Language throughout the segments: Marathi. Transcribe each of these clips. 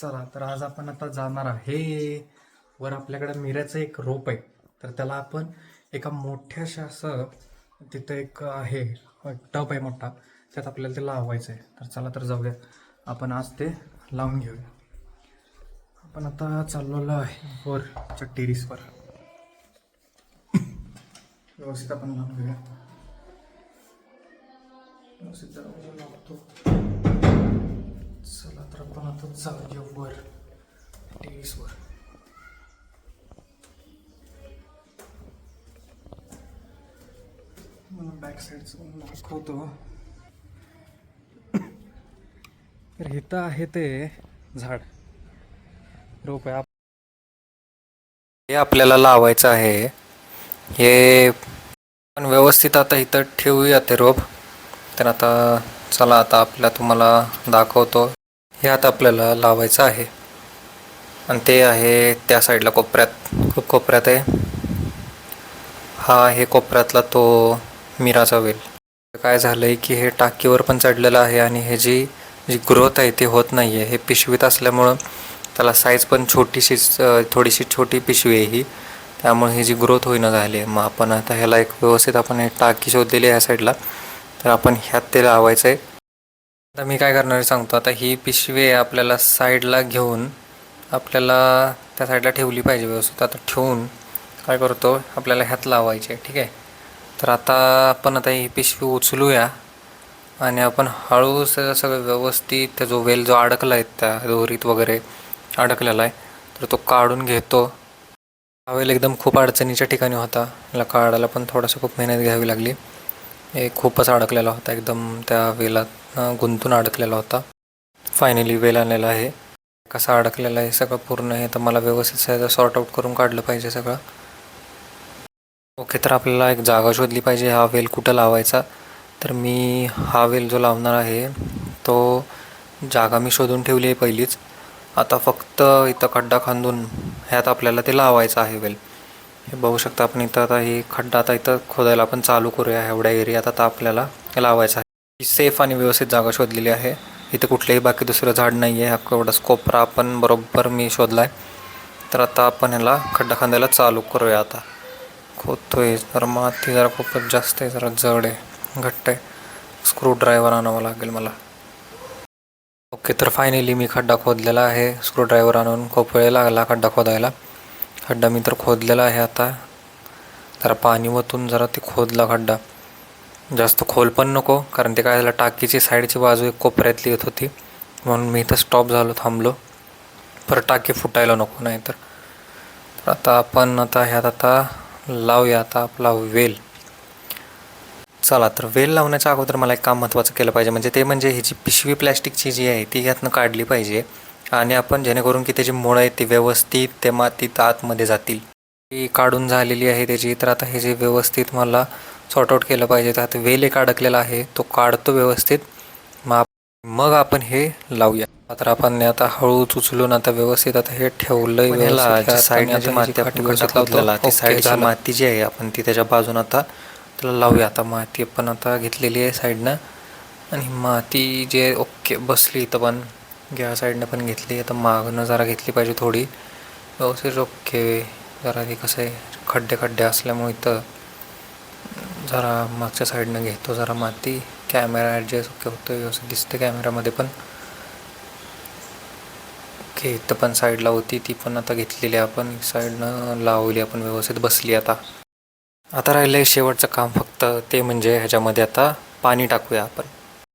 चला तर आज आपण आता जाणार आहे वर आपल्याकडे मिऱ्याचं एक रोप आहे. तर त्याला आपण एका मोठ्याशा असं तिथं एक आहे टप आहे मोठा. त्यात आपल्याला ते लावायचं आहे तर चला तर जाऊया. आपण आज ते लावून घेऊया. आपण आता चाललेलो आहे वरच्या टेरिसवर. व्यवस्थित आपण लावून घेऊया. व्यवस्थित जरा लावतो. आपण वर टेरिसवर मला बॅक साईडचं दाखवतो तर इथं आहे ते झाड. रोप आहे हे आपल्याला लावायचं आहे. हे पण व्यवस्थित आता इथं ठेवूया ते रोप. तर आता चला आता आपल्या तुम्हाला दाखवतो. ह्यात आपल्याला लावायचं आहे. आणि ते आहे त्या साईडला कोपऱ्यात. खूप कोपऱ्यात आहे. हा आहे कोपऱ्यातला तो मिराचा वेल. काय झालं आहे की हे टाकीवर पण चढलेलं आहे आणि हे जी जी ग्रोथ आहे ती होत नाही आहे हे पिशवीत असल्यामुळं त्याला साईज पण छोटीशीच थोडीशी छोटी पिशवी आहे ही. त्यामुळे ही जी ग्रोथ होईना झाली आहे मग आपण आता ह्याला एक व्यवस्थित आपण हे टाकी शोधलेली आहे ह्या साईडला. तर आपण ह्यात ते लावायचं आहे आता मी काय करणार आहे सांगतो. आता ही पिशवी आहे आपल्याला साईडला घेऊन आपल्याला त्या साईडला ठेवली पाहिजे व्यवस्थित. आता ठेवून काय करतो आपल्याला ह्यात लावायचे ठीक आहे? तर आता आपण आता ही पिशवी उचलूया आणि आपण हळू सगळं व्यवस्थित त्या जो वेल जो अडकला आहे त्या दोरीत वगैरे अडकलेला आहे तर तो काढून घेतो. हा वेल एकदम खूप अडचणीच्या ठिकाणी होता. याला काढायला पण थोडंसं खूप मेहनत घ्यावी लागली. हे खूपच अडकलेला होता. एकदम त्या वेलात गुंतून अडकलेला होता. फायनली वेल आणलेला आहे. कसा अडकलेला आहे सगळं पूर्ण हे तर मला व्यवस्थित सगळं सॉर्ट आऊट करून काढलं पाहिजे सगळं. ओके तर आपल्याला एक जागा शोधली पाहिजे. हा वेल कुठं लावायचा? तर मी हा वेल जो लावणार आहे तो जागा मी शोधून ठेवली आहे पहिलीच. आता फक्त इथं खड्डा खांदून ह्यात आपल्याला ते लावायचं आहे वेल. हे बघू शकता आपण इथं आता ही खड्डा आता इथं खोदायला आपण चालू करूया एवढ्या एरियात आता आपल्याला लावायचा आहे. सेफ आणि व्यवस्थित जागा शोधलेली आहे. इथं कुठलंही बाकी दुसरं झाड नाही आहे एवढा कोपरा आपण बरोबर मी शोधला आहे तर आता आपण ह्याला खड्डा खांदायला चालू करूया आता. खोदतोय. तर माती जरा खूपच जास्त आहे. जरा जड आहे. घट्ट आहे. स्क्रू ड्रायव्हर आणावं लागेल मला. ओके तर फायनली मी खड्डा खोदलेला आहे. स्क्रू ड्रायव्हर आणून खूप वेळ लागला खड्डा खोदायला. खड्डा मी तर खोदलेला आहे आता. जरा पाणी वतून जरा ते खोदला खड्डा. जास्त खोल पण नको कारण ते काय झालं टाकीची साईडची बाजू एक कोपऱ्यातली येत होती. म्हणून मी इथं स्टॉप झालो थांबलो. परत टाकी फुटायला नको नाही तर आता आपण आता ह्यात आता लावूया आता आपला वेल. चला तर वेल लावण्याच्या अगोदर मला एक काम महत्त्वाचं केलं पाहिजे. म्हणजे ते म्हणजे ह्याची जी पिशवी प्लॅस्टिकची जी आहे ती ह्यातनं काढली पाहिजे. आणि आपण जेणेकरून की त्याची मुळं आहेत ती व्यवस्थित ते मातीत आतमध्ये जातील. ती काढून झालेली आहे त्याची. तर आता हे जे व्यवस्थित मला सॉर्ट आऊट केलं पाहिजे. त्यात वेल एक अडकलेला आहे. तो काढतो व्यवस्थित. मग मग आपण हे लावूया. तर आपण आता हळूच उचलून आता व्यवस्थित आता हे जी ही माती. माती जी आहे आपण ती त्याच्या बाजून आता त्याला लावूया. आता माती पण आता घेतलेली आहे साईडनं आणि माती जे ओके बसली इथं पण. घ्या साईडनं पण घेतली. आता मागणं जरा घेतली पाहिजे थोडी. व्यवस्थित ओके. जरा ते कसं आहे खड्डे खड्डे असल्यामुळे इथं जरा मागच्या साईडनं घेतो जरा माती. कॅमेरा ॲडजस्ट ओके होतो व्यवस्थित दिसते कॅमेरामध्ये पण. ओके इथं पण साईडला होती ती पण आता घेतलेली आहे आपण. साईडनं लावली आपण व्यवस्थित बसली आता. आता राहिलं आहे शेवटचं काम फक्त ते म्हणजे ह्याच्यामध्ये आता पाणी टाकूया आपण.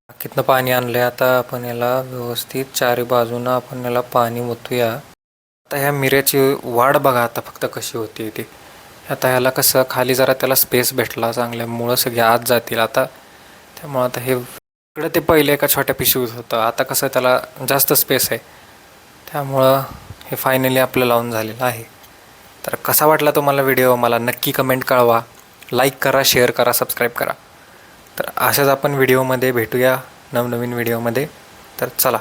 टाकीतनं पाणी आणलं आहे आता आपण याला व्यवस्थित चारी बाजूनं आपण याला पाणी ओतूया. आता ह्या मिऱ्याची वाढ बघा आता फक्त कशी होती ती. आता ह्याला कसं खाली जरा त्याला स्पेस भेटला चांगल्या मुळं सगळे आत जातील आता. त्यामुळं आता हे इकडं ते पहिले एका छोट्या पिशवीत होतं. आता कसं त्याला जास्त स्पेस आहे. त्यामुळं हे फायनली आपलं लावून झालेलं आहे. तर कसा वाटला तुम्हाला व्हिडिओ मला नक्की कमेंट कळवा. लाईक करा शेअर करा सबस्क्राईब करा. तर अशाच आपण व्हिडिओमध्ये भेटूया नवनवीन व्हिडिओमध्ये. तर चला.